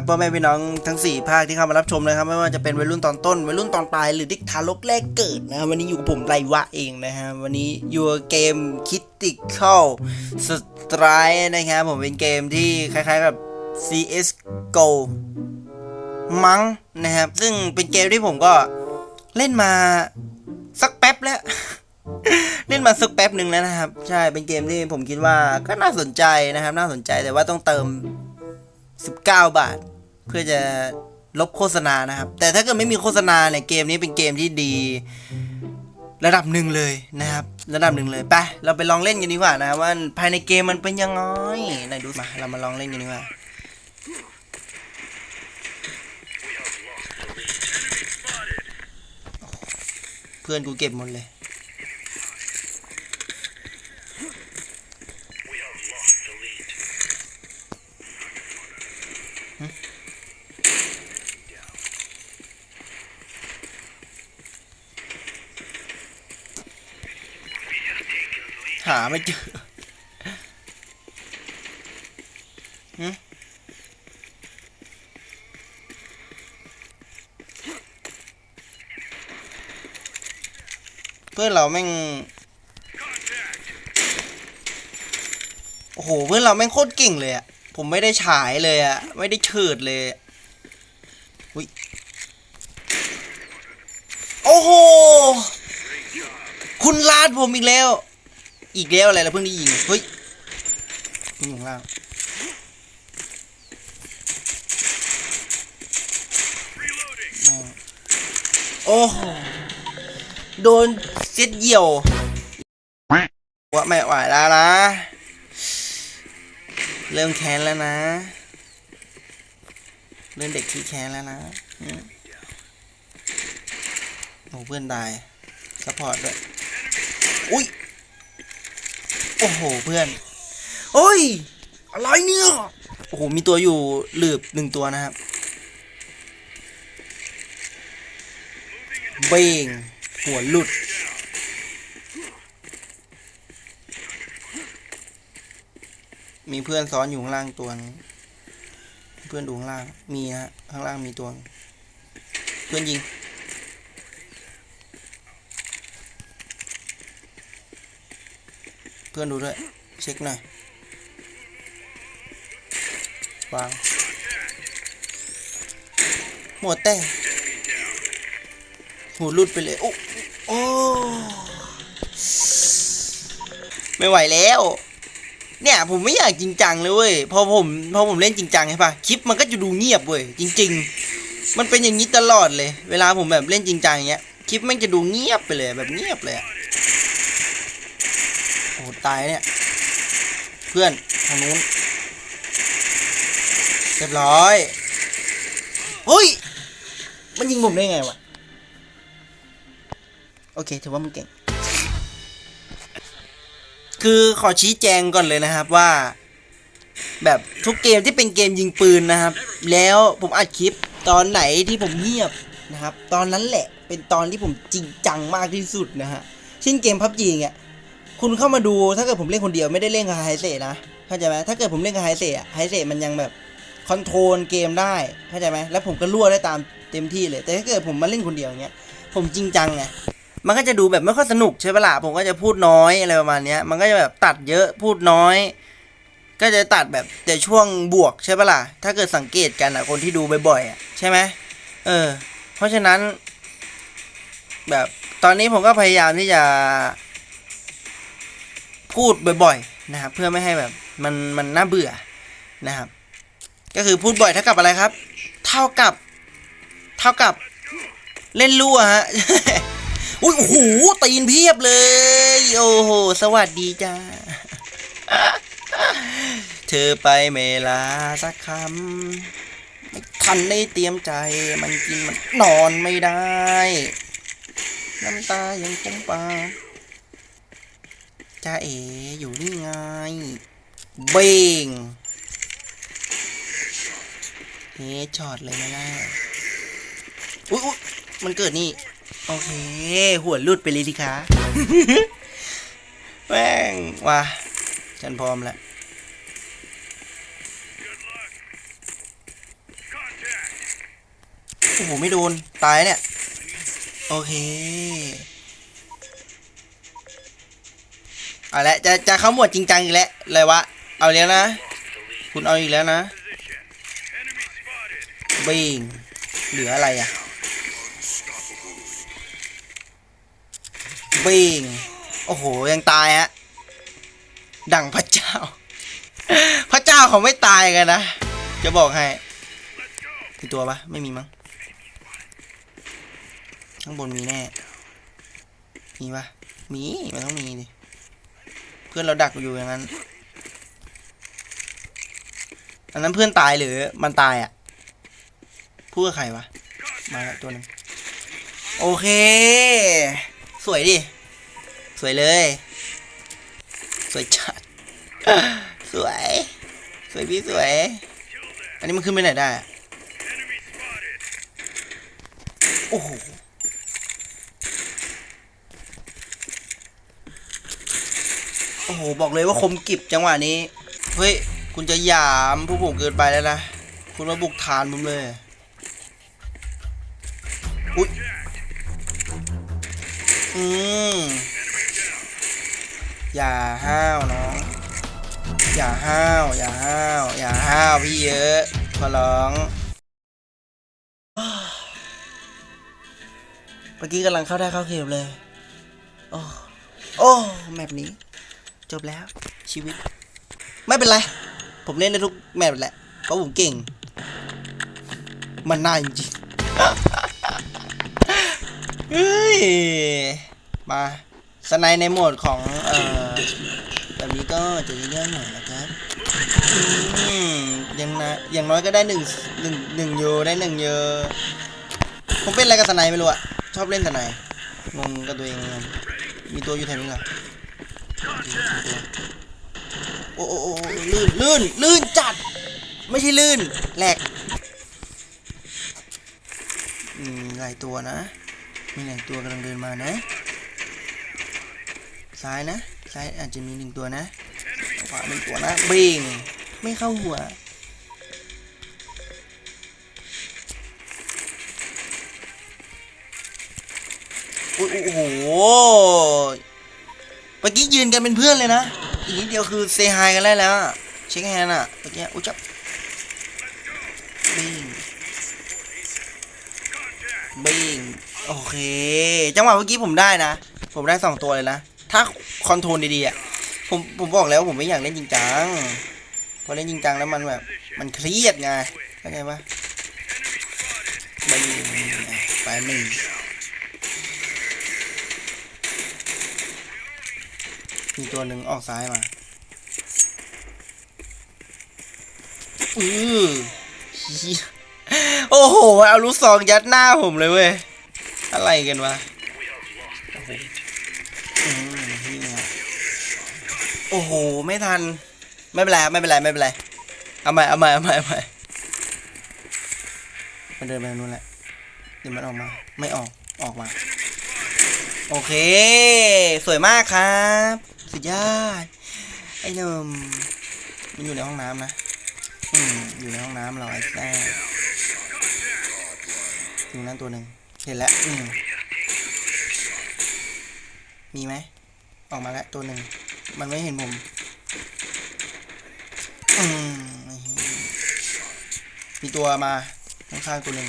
ครับพ่อแม่พี่น้องทั้ง 4 ภาคที่เข้ามารับชมนะครับ ไม่ว่าจะเป็นวัยรุ่นตอนต้นวัยรุ่นตอนปลายหรือเด็กทารกแรกเกิดนะครับวันนี้อยู่กับผมไรวะเองนะฮะวันนี้อยู่กับเกม Critical Strike นะครับผมเป็นเกมที่คล้าย ๆ กับ CS GO มั้งนะครับ ซึ่งเป็นเกมที่ผมก็เล่นมาสักแป๊บแล้วเล่นมาสักแป๊บหนึ่งแล้วนะครับ ใช่เป็นเกมที่ผมคิดว่าก็น่าสนใจนะครับ น่าสนใจแต่ว่าต้องเติม 19 บาท เพื่อจะลบโฆษณานะครับ แต่ถ้าเกิดไม่มีโฆษณาเนี่ยเกมนี้เป็นเกมที่ดี ระดับหนึ่งเลยนะครับ ระดับหนึ่งเลยไปเราไปลองเล่นกันดีกว่านะว่าภายในเกมมันเป็นยังไงไหนดูมาเรามาลองเล่นกันดีกว่าเพื่อนกูเก็บหมดเลย หาไม่เจอเพื่อนเราแม่ง โอ้โห เพื่อนเราแม่งโคตรเก่งเลยอะผมไม่ได้ฉายเลยอะไม่ได้เฉิดเลยอะอุ้ยโอ้โห คุณลาดผมอีกแล้ว อีกแล้วอะไรเราเพิ่งได้ยินเฮ้ยยิงข้างล่างแม่งโอ้โหโดนเซ็ตเหี่ยวว่าไม่ไหวแล้วนะ เริ่มแค้นแล้วนะ เริ่มเด็กที่แค้นแล้วนะอืมโอ้เพื่อนตายซัพพอร์ตด้วย อุ้ย โอ้โหเพื่อน โอ้ย อะไรเนี่ย โอ้โห มีตัวอยู่หลืบหนึ่งตัวนะครับ เบงหัวหลุด มีเพื่อนซ้อนอยู่ข้างล่างตัวนึงเพื่อนดูข้างล่าง มีฮะ ข้างล่างมีตัวนึงเพื่อนยิง พื่อนดูด้วย เช็คหน่อยวาง หมดแต่หูรุดไปเลย โอ้โอ้ไม่ไหวแล้ว เนี่ยผมไม่อยากจริงจังเลยเว้ย พอผมพอผมเล่นจริงจังใช่ปะคลิปมันก็จะดูเงียบเว้ย จริง ๆ มันเป็นอย่างนี้ตลอดเลย เวลาผมแบบเล่นจริงจังอย่างเงี้ย คลิปม่งจะดูเงียบไปเลยแบบเงียบเลยอะ โอ้ตายเนี่ยเพื่อนทางนู้นเรียบร้อยเฮ้ยมันยิงผมได้ไงวะโอเคถือว่ามันเก่ง คือขอชี้แจงก่อนเลยนะครับว่า แบบทุกเกมที่เป็นเกมยิงปืนนะครับ แล้วผมอัดคลิปตอนไหนที่ผมเงียบนะครับ ตอนนั้นแหละเป็นตอนที่ผมจริงจังมากที่สุดนะฮะเช่นเกมพับจีเนี่ย คุณเข้ามาดูถ้าเกิดผมเล่นคนเดียวไม่ได้เล่นกับไฮเซนะเข้าใจไหมถ้าเกิดผมเล่นกับไฮเซอะไฮเซมันยังแบบคอนโทรลเกมได้เข้าใจไหมแล้วผมก็รั่วได้ตามเต็มที่เลย แต่ถ้าเกิดผมมาเล่นคนเดียวเงี้ยผมจริงจังไงมันก็จะดูแบบไม่ค่อยสนุกใช่ปะล่ะผมก็จะพูดน้อยอะไรประมาณเนี้ยมันก็จะแบบตัดเยอะพูดน้อย ก็จะตัดแบบแต่ช่วงบวกใช่ปะล่ะถ้าเกิดสังเกตกันอะคนที่ดูบ่อยๆใช่ไหมเออ เพราะฉะนั้น แบบตอนนี้ผมก็พยายามที่จะ พูดบ่อยๆนะครับ เพื่อไม่ให้แบบมันมันน่าเบื่อนะครับ ก็คือพูดบ่อยเท่ากับอะไรครับ เท่ากับ เท่ากับเล่นรั่วฮะอุ้ยโอ้โหตีนเพียบเลย โอ้โห สวัสดีจ้า เธอไปเมลาสักคำไม่ทันได้เตรียมใจ มันกินมันนอนไม่ได้ น้ำตายังคงปา จ้าเอ๋อยู่นี่ไง เบงเฮ้ช็อตเลยนะล่ะอุ้ยอุ๊ยมันเกิดนี่ โอเค หัวหลุดไปเลยสิคะแม่งว่ะฉันพร้อมแล้วโอ้โห ไม่โดน ตายเนี่ย โอเค เอาละจะจะเข้าหมวดจริงจังอีกแล้วเลยวะ เอาแล้วนะ คุณเอาอีกแล้วนะบิงเหลืออะไรอะบิงโอ้โห ยังตายฮะ ดังพระเจ้า พระเจ้าเขาไม่ตายกันนะ จะบอกให้มีตัวปะไม่มีมั้ง ข้างบนมีแน่ มีปะมี มันต้องมีดิ เพื่อนเราดักอยู่อย่างนั้น อันนั้นเพื่อนตายหรือมันตายอะพูดกับใครวะ มาแล้วตัวหนึ่งโอเค สวยดิ สวยเลย สวยจัด สวย สวยพี่สวย อันนี้มันขึ้นไปไหนได้ โอ้โห อ้โหบอกเลยว่าคมกริบจังหวะนี้ เฮ้ย คุณจะหยามผู้ผมเกินไปแล้วนะ คุณมาบุกฐานผมเลย อุ๊ยอืมอย่าห้าวน้อง อย่าห้าว อย่าห้าว อย่าห้าวพี่เยอะขอร้องเมื่อกี้กำลังเข้าได้เข้าเข็มเลย โอ้ โอ้ แมปนี้ จบแล้วชีวิต ไม่เป็นไร ผมเล่นได้ทุกแมปแหละเพราะผมเก่ง มันน่าจริงเฮ้ยมาสไนในโหมดของ เอ่อแบบนี้ก็จะเรื่องหน่อยนะครับอืมยังนะอย่างน้อยก็ได้หนึ่งหนึ่งหนึ่งโยได้หนึ่งโยผมเป็นอะไรกับสไนไม่รู้อะชอบเล่นสไนงงกับตัวเองมีตัวอยู่แถวนี้เหรอ โอ้โอ้โอ้ลื่นลื่นลื่นจัด ไม่ใช่ลื่นแหลกหลายตัวนะ มีหลายตัวกำลังเดินมานะ ซ้ายนะ ซ้ายอาจจะมีหนึ่งตัวนะ ขวาหนึ่งตัวนะ เบ่งไม่เข้าหัวโอ้ยโอ้โห เมื่อกี้ยืนกันเป็นเพื่อนเลยนะ อีกนิดเดียวคือเซฮายกันได้แล้วเช็คแฮนอะเมื่อกี้อุ้ยจับบิงบิงโอเค จังหวะเมื่อกี้ผมได้นะ ผมได้สองตัวเลยนะ ถ้าคอนโทรลดีๆอะผมผมบอกแล้วผมไม่อยากเล่นจริงจังพอเล่นจริงจังแล้วมันแบบ มันเครียดไงเข้าใจปะไปหนึ่ง มีตัวหนึ่งออกซ้ายมา อือโอ้โห เอาลูกซองยัดหน้าผมเลยเว้ย อะไรกันวะ โอ้โห ไม่ทัน ไม่เป็นไรไม่เป็นไรไม่เป็นไร เอาใหม่เอาใหม่เอาใหม่เอาใหม่มันเดินไปนู้นแหละ เดี๋ยวมันออกมา ไม่ออก ออกมา โอเค สวยมากครับ สุดยอดไอ้หนุ่มมันอยู่ในห้องน้ำนะอืมอยู่ในห้องน้ำเราไอ้แซ่อยู่นั่นตัวหนึ่งเห็นแล้วอืมมีไหมออกมาแล้วตัวหนึ่งมันไม่เห็นผมอืมมีตัวมาข้างๆตัวหนึ่ง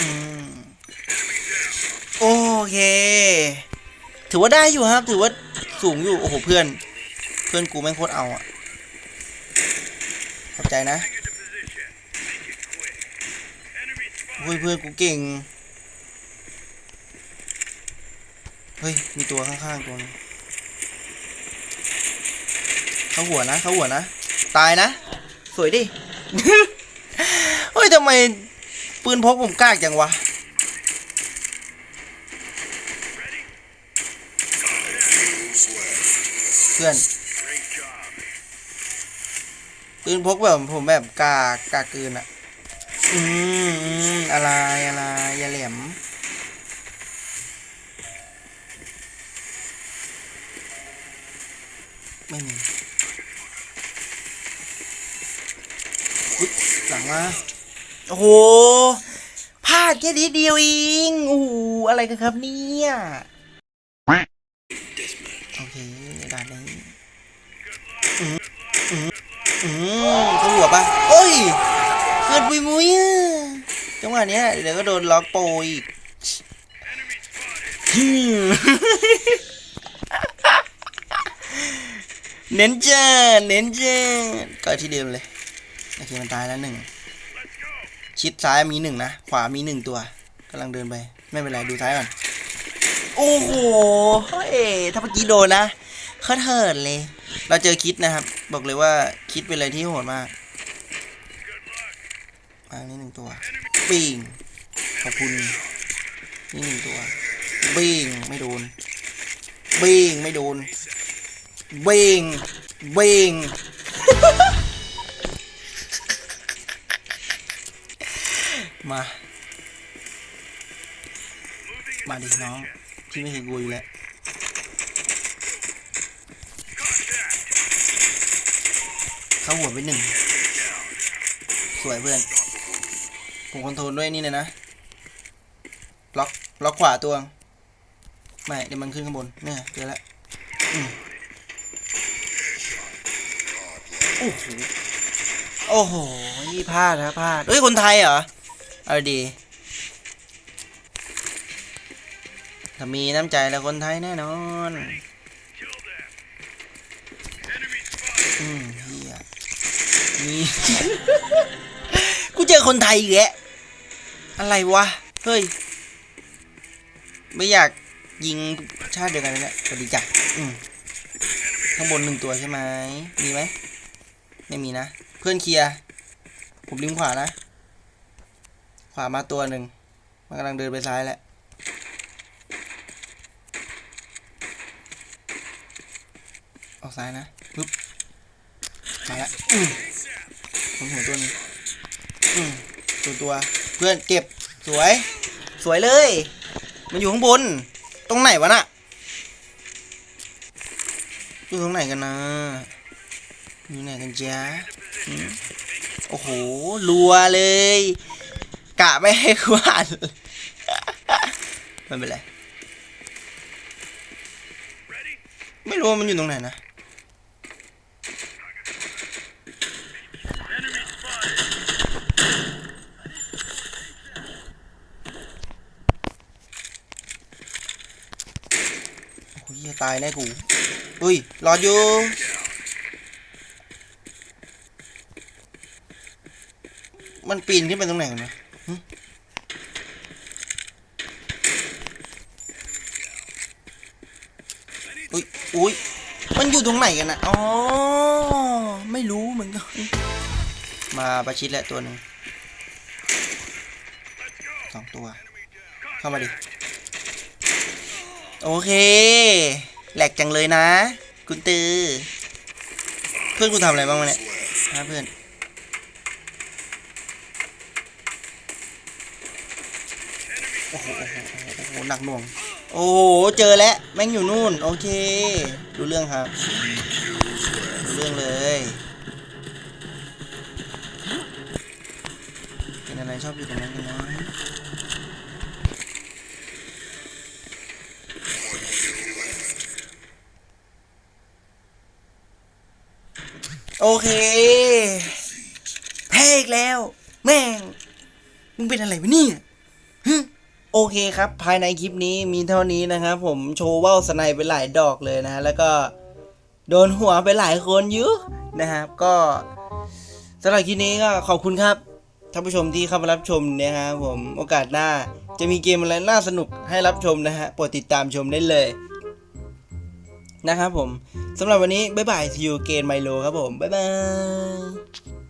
อืมโอเค ถือว่าได้อยู่ครับ ถือว่าสูงอยู่ โอ้โห เพื่อน เพื่อนกูแม่งโคตรเอาอะขอบใจนะเฮ้ยเพื่อนกูเก่ง เฮ้ย มีตัวข้างๆตัวนึงเขาหัวนะเขาหัวนะ ตายนะ สวยดิ เฮ้ยทำไมปืนพกผมกล้ากจังวะ พื่อนปืนพกแบบผมแบบกากากเกินอะอืมอืมอะไรอะไรอย่าแหลมไม่มีอุ๊ยหลังมาโอ้โหพลาดแค่นิดเดียวเองโอ้โหอะไรกันครับเนี่ย เนี้ยเดี๋ยวก็โดนล็อกโปรอีกเน้นเจอเน้นเจอก็ที่เดิมเลยโอเคมันตายแล้วหนึ่งชิดซ้ายมีหนึ่งนะ ขวามีหนึ่งตัวกำลังเดินไป ไม่เป็นไรดูซ้ายก่อน โอ้โหเฮ้ถ้าเมื่อกี้โดนนะเขาเถิดเลย เราเจอคิดนะครับ บอกเลยว่าคิดเป็นอะไรที่โหดมากอันนี้หนึ่งตัวปิง ขอบคุณ นี่หนึ่งตัวบิงไม่โดนบิงไม่โดนบิงบิงมา มาดิน้อง พี่ไม่เคยกลัวอยู่แล้วเข้าหัวไปหนึ่ง สวยเพื่อน ผมคอนโทรลด้วยนี่เลยนะ ล็อกล็อกขวาตัวไม่เดี๋ยวมันขึ้นข้างบนเนี่ยเจอแล้วโอ้โหโอ้โหนี่พลาดนะพลาดเฮ้ยคนไทยเหรอเอาดีถ้ามีน้ำใจแล้วคนไทยแน่นอนอืมเฮียนี่กูเจอคนไทยอีกแล้วอะไรวะ เฮ้ย ไม่อยากยิงชาติเดียวกันเลยนะสวัสดีจ้ะอืมข้างบนหนึ่งตัวใช่ไหมมีไหมไม่มีนะ เพื่อนเคลียร์ผมริมขวานะ ขวามาตัวหนึ่งมันกำลังเดินไปซ้ายแหละออกซ้ายนะปึ๊บมาละอืมผมหัวตัวหนึงอืมตัวตัวเพื่อนเก็บสวย สวยเลย มันอยู่ข้างบน ตรงไหนวะน่ะ อยู่ตรงไหนกันนะ อยู่ไหนกันจ้าโอ้โห รัวเลย กะไม่ให้ควานไม่เป็นไร ไม่รู้ว่ามันอยู่ตรงไหนนะ ตายแน่กูอุ้ยรออยู่มันปีนขึ้นไปตรงไหนกันนะอุ้ยอุ้ยมันอยู่ตรงไหนกันนะอ๋อ ไม่รู้เหมือนกัน มาประชิดแล้วตัวหนึ่งสองตัว เข้ามาดิ โอเค แหลกจังเลยนะ คุณตือ เพื่อนกูทำอะไรบ้างวะเนี่ยฮะเพื่อนโอ้โหโอ้โหโอ้โหหนักหน่วง โอ้โห เจอแล้ว แม่งอยู่นู่น โอเค ดูเรื่องครับดูเรื่องเลย เป็นอะไรชอบอยู่ตรงนั้นกันนะ โอเคแพ้อีกแล้ว แม่ง มึงเป็นอะไรวะเนี่ยฮึโอเคครับ ภายในคลิปนี้มีเท่านี้นะครับผมโชว์ว่าวสไนไปหลายดอกเลยนะ แล้วก็โดนหัวไปหลายคนอยู่นะครับ ก็สำหรับคลิปนี้ก็ขอบคุณครับท่านผู้ชมที่เข้ามารับชมนะครับผมโอกาสหน้าจะมีเกมอะไรน่าสนุกให้รับชมนะฮะโปรดติดตามชมได้เลย นะครับผมสำหรับวันนี้บ๊ายบาย see you again ไมโลครับผมบ๊ายบาย